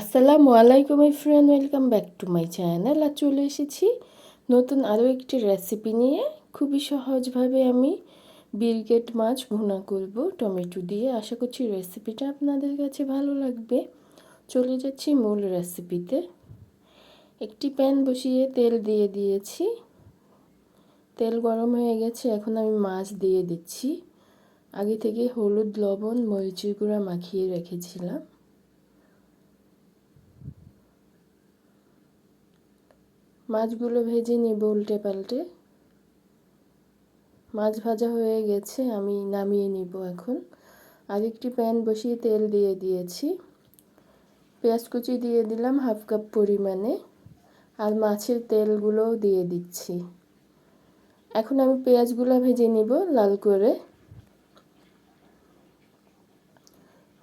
আসসালামু আলাইকুম friend welcome back to my channel. আর চলে এসেছি নতুন আরও একটি রেসিপি নিয়ে। খুবই সহজভাবে আমি বিলগেট মাছ ভুনা করব টমেটো দিয়ে। আশা করছি রেসিপিটা আপনাদের কাছে ভালো লাগবে। চলে যাচ্ছি মূল রেসিপিতে একটি প্যান বসিয়ে তেল দিয়ে দিয়েছি। তেল গরম হয়ে গেছে, এখন আমি মাছ দিয়ে দিচ্ছি। আগে থেকে হলুদ, লবণ, মরিচের গুঁড়া মাখিয়ে রেখেছিলাম। মাছগুলো ভেজে নিব উল্টে পাল্টে। মাছ ভাজা হয়ে গেছে, আমি নামিয়ে নিব এখন। আরেকটি প্যান বসিয়ে তেল দিয়ে দিয়েছি। পেঁয়াজ কুচি দিয়ে দিলাম হাফ কাপ পরিমাণে আর মাছের তেলগুলোও দিয়ে দিচ্ছি। এখন আমি পেঁয়াজগুলো ভেজে নিব লাল করে।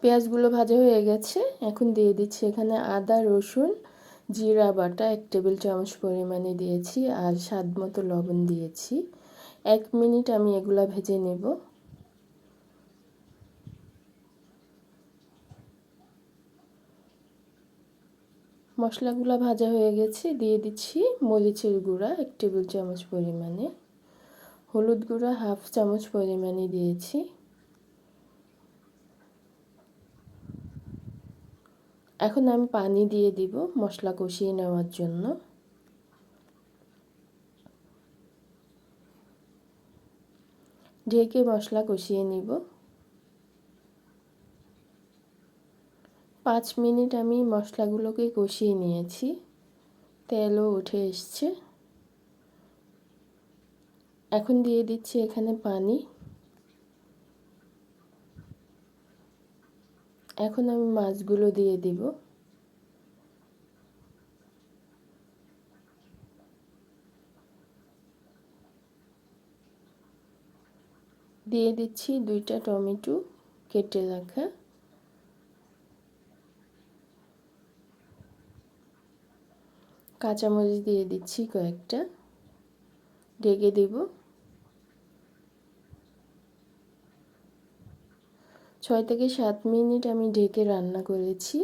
পেঁয়াজগুলো ভাজা হয়ে গেছে, এখন দিয়ে দিচ্ছি এখানে আদা, রসুন জিরা, বাটা এক টেবিল চামচ পরিমাণে দিয়েছি আর স্বাদ মতো লবণ দিয়েছি। এক মিনিট আমি এগুলা ভেজে নেব। মশলাগুলো ভাজা হয়ে গেছে, দিয়ে দিচ্ছি মরিচের গুঁড়া এক টেবিল চামচ পরিমাণে। হলুদ গুঁড়া হাফ চামচ পরিমাণে দিয়েছি। এখন আমি পানি দিয়ে দিব মশলা কষিয়ে নেওয়ার জন্য। ঢেকে মশলা কষিয়ে নিব। পাঁচ মিনিট আমি মশলাগুলোকে কষিয়ে নিয়েছি। তেলও উঠে এসছে। এখন দিয়ে দিচ্ছি এখানে পানি। এখন আমি মাছগুলো দিয়ে দিব। দিয়ে দিচ্ছি দুইটা টমেটো কেটে রাখা। কাঁচামরিচ দিয়ে দিচ্ছি কয়েকটা। ঢেকে দেব। ছয় থেকে সাত মিনিট আমি ঢেকে রান্না করেছি।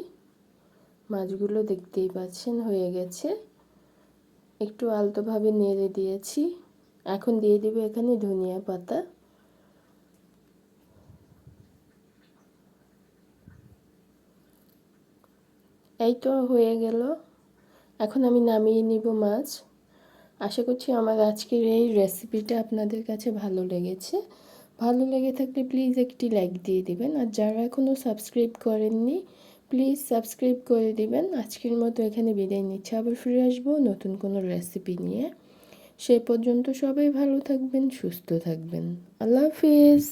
মাছগুলো দেখতেই পাচ্ছেন, হয়ে গেছে। একটু আলতোভাবে নেড়ে দিয়েছি। এখন দিয়ে দেবো এখানে ধনিয়া পাতা। এই তো হয়ে গেল। এখন আমি নামিয়ে নিব মাছ। আশা করছি আমার আজকের এই রেসিপিটা আপনাদের কাছে ভালো লেগেছে। ভালো লেগে থাকলে প্লিজ একটি লাইক দিয়ে দিবেন। আর যারা এখনও সাবস্ক্রাইব করেননি প্লিজ সাবস্ক্রাইব করে দিবেন। আজকের মতো এখানে বিদায় নিচ্ছে। আবার ফিরে আসব নতুন কোনো রেসিপি নিয়ে। সে পর্যন্ত সবাই ভালো থাকবেন, সুস্থ থাকবেন। আল্লাহ হাফিজ।